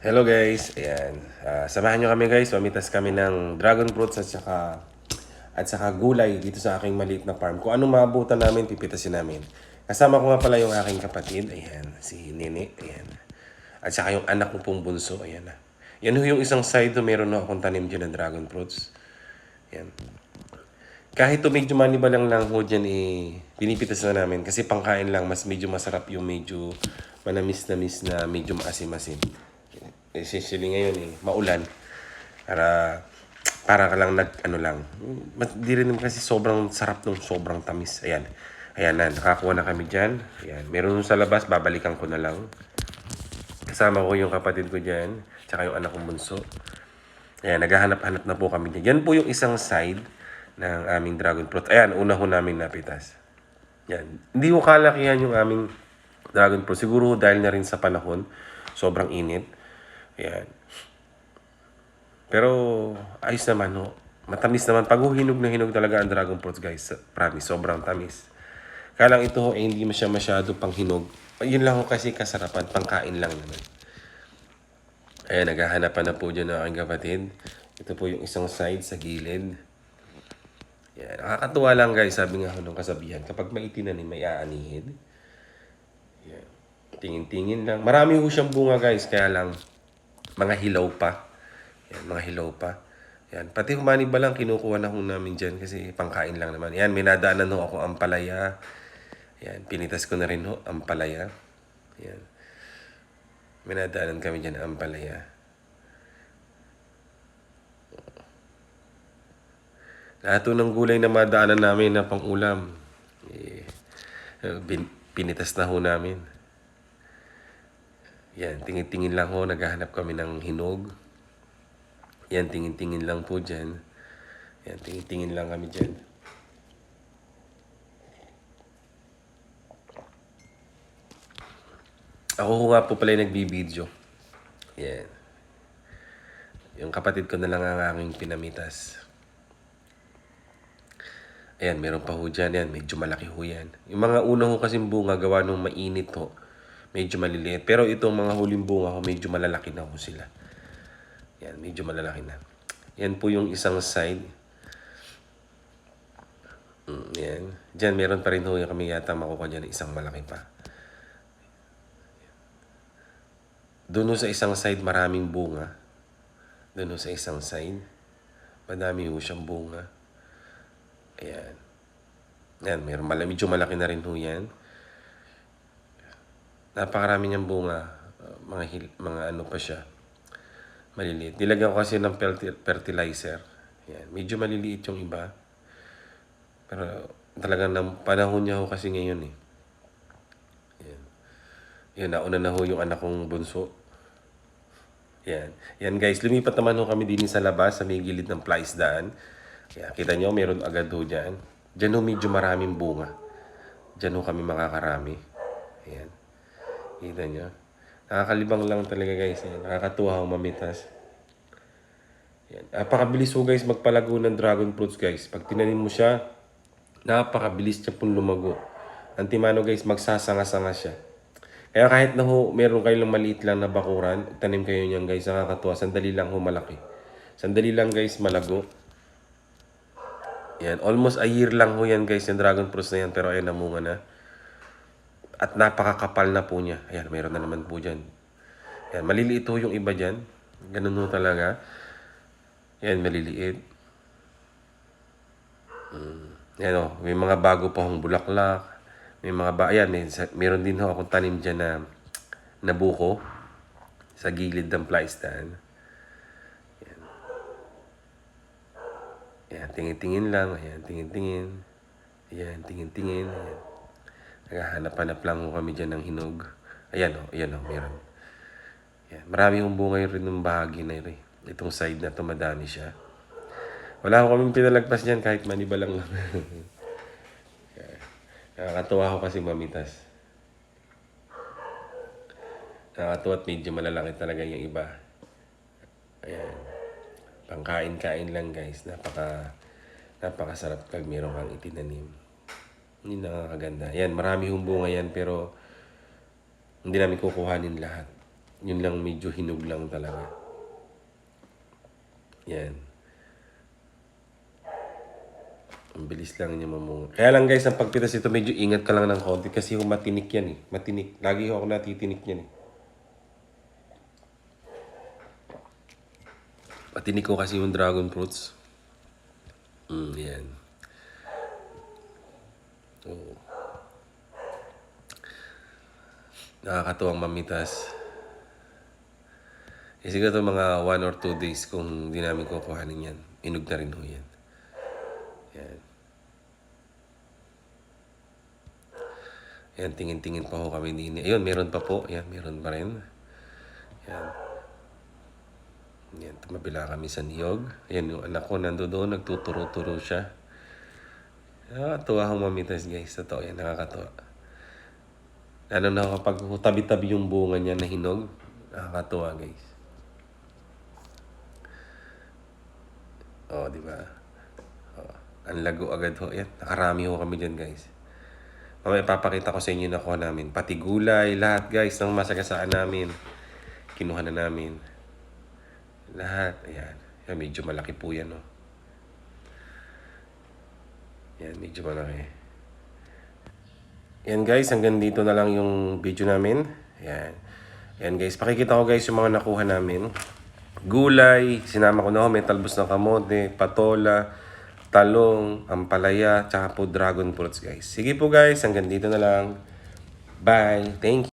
Hello guys, ayan. Ah, samahan nyo kami guys, mamitas kami ng dragon fruits at saka at saka gulay dito sa aking maliit na farm. Kung anong maabutan namin, pipitasin namin. Kasama ko nga pala yung aking kapatid, ayan, si Nene, ayan. At saka yung anak ko pong bunso, ayan na. Yan yung isang side do meron na akong tanim dyan ng dragon fruits. Ayan. Kahit to medyo manibalang lang ho dyan, eh, pinipitas na namin. Kasi pangkain lang, mas medyo masarap yung medyo manamis-namis na medyo maasim-asim. Essentially ngayon eh, maulan. Para, para ka lang nag, ano lang. Mas rin naman kasi sobrang sarap nung sobrang tamis. Ayan. Ayan na, nakakuha na kami dyan. Ayan. Meron sa labas, babalikan ko na lang. Kasama ko yung kapatid ko dyan, tsaka yung anak kong bunso. Ayan, naghahanap-hanap na po kami dyan. Yan po yung isang side ng aming dragon fruit. Ayan, una ho namin napitas. Yan. Hindi ko kalakihan yung aming dragon fruit. Siguro dahil na rin sa panahon, sobrang init. Ayan. Pero ayos naman ho. Matamis naman. Pag hinog na hinog talaga ang dragon fruits guys. Promise, sobrang tamis. Kaya lang ito eh, hindi masya masyado pang hinog. Yun lang ho kasi kasarapan, pangkain lang naman. Ayan, naghahanapan na po dyan ng aking kapatid. Ito po yung isang side sa gilid. Yan. Nakakatuwa lang guys, sabi nga nung kasabihan, kapag may itinanim, may aanihin. Yan. Tingin-tingin lang. Marami ho siyang bunga guys, kaya lang mga hilaw pa. Yan, mga hilaw pa. Yan. Pati humani ba lang kinukuha na ho namin dyan kasi pangkain lang naman. Yan, may nadaanan ho ako ang palaya. Yan, pinitas ko na rin ho ang palaya. Yan. May kami dyan ang palaya. Lahat ng gulay na madaanan namin na pang-ulam, eh, bin, pinitas na ho namin. Yan, tingin-tingin lang ho, naghahanap kami ng hinog. Yan, tingin-tingin lang po dyan. Yan, tingin-tingin lang kami dyan. Ako nga po pala yung nagbibideo. Yan. Yung kapatid ko na lang ang aking pinamitas. Ayan, meron pa ho dyan. Yan, medyo malaki ho yan. Yung mga una ho kasing bunga, gawa nung mainit ho. Medyo maliliit. Pero itong mga huling bunga ho, medyo malalaki na ho sila. Yan, medyo malalaki na. Yan po yung isang side. Mm, yan. Diyan, meron pa rin ho kami yata makukuha dyan ng isang malaki pa. Doon sa isang side, maraming bunga. Doon sa isang side. Madami ho siyang bunga. Ayan. Yan, meron mala, medyo malaki na rin ho yan. Napakarami niyang bunga. Uh, mga, hil- mga ano pa siya. Maliliit. Nilagyan ko kasi ng ferti- fertilizer. Yan. Medyo maliliit yung iba. Pero talagang ng panahon niya ho kasi ngayon eh. Yan. Yan, nauna na ho yung anak kong bunso. Yan. Yan guys, lumipat naman ho kami din sa labas, sa may gilid ng flies daan. Kaya kita nyo, meron agad ho dyan. Dyan ho medyo maraming bunga. Dyan ho kami makakarami. Ayan. Kita nyo. Nakakalibang lang talaga guys. Ayan. Nakakatuwa ho mamitas. Ayan. Napakabilis ho guys magpalago ng dragon fruits guys. Pag tinanim mo siya, napakabilis niya pong lumago. Antimano guys, magsasanga-sanga siya. Kaya kahit na ho, meron kayong maliit lang na bakuran, tanim kayo niyan guys, nakakatuwa. Sandali lang ho malaki. Sandali lang guys, malago. Yan, almost a year lang ho yan guys, yung dragon fruits na yan, pero ayan, namunga na. At napakakapal na po niya. Ayan, meron na naman po dyan. Yan, maliliit ho yung iba dyan. Ganun ho talaga. Yan, maliliit. Mm. Yan o, may mga bago pa hong bulaklak. May mga ba, ayan, may, meron din ho akong tanim dyan na nabuko sa gilid ng fly stand. Ayan, tingin-tingin lang. Ayan, tingin-tingin. Ayan, tingin-tingin. Ayan. Naghahanap-hanap lang ho kami dyan ng hinog. Ayan o, ayan o, meron. Ayan, marami yung bunga rin ng bahagi na yun. eh. Itong side na to, madami siya. Wala ko kaming pinalagpas dyan kahit maniba lang lang. Nakakatuwa ko kasi mamitas. Nakakatuwa at medyo malalaki talaga yung iba. Ayan. Pangkain-kain lang guys. Napaka napakasarap pag meron kang itinanim. Hindi nakakaganda. Yan, marami hong bunga yan pero hindi namin kukuhanin lahat. Yun lang medyo hinug lang talaga. Yan. Ang bilis lang niya mamunga. Kaya lang guys, ang pagpitas ito, medyo ingat ka lang ng konti kasi yung matinik yan eh. Matinik. Lagi ako natitinik yan eh. Matinik ko kasi yung dragon fruits. Mm, yan. Nakakatuwang mamitas. Eh, siguro ito mga one or two days kung hindi namin kukuhanin yan. Inog na rin ho yan. Yan. Yan, tingin-tingin pa ho kami din. Ayun, meron pa po. Yan, meron pa rin. Yan. Yan, tumabila kami sa niyog. Yan, yung anak ko nando doon, nagtuturo-turo siya. Nakakatuwa akong mamitas guys. Totoo yan, nakakatuwa. Lalo na kapag tabi-tabi yung bunga niya na hinog. Nakakatuwa guys. Oo, di ba? Oo. Ang lago agad ho. Yan, nakarami ho kami dyan guys. Mamaya ipapakita ko sa inyo na kuha namin. Pati gulay, lahat guys ng masagasaan namin. Kinuha na namin. Lahat. Ayan. Yan, medyo malaki po yan, no? Yan, medyo malaki. Yan guys, hanggang dito na lang yung video namin. Yan. Yan guys, pakikita ko guys yung mga nakuha namin. Gulay, sinama ko na ho, may talbos ng kamote, patola, talong, ampalaya, tsaka po dragon fruits guys. Sige po guys, hanggang dito na lang. Bye. Thank you.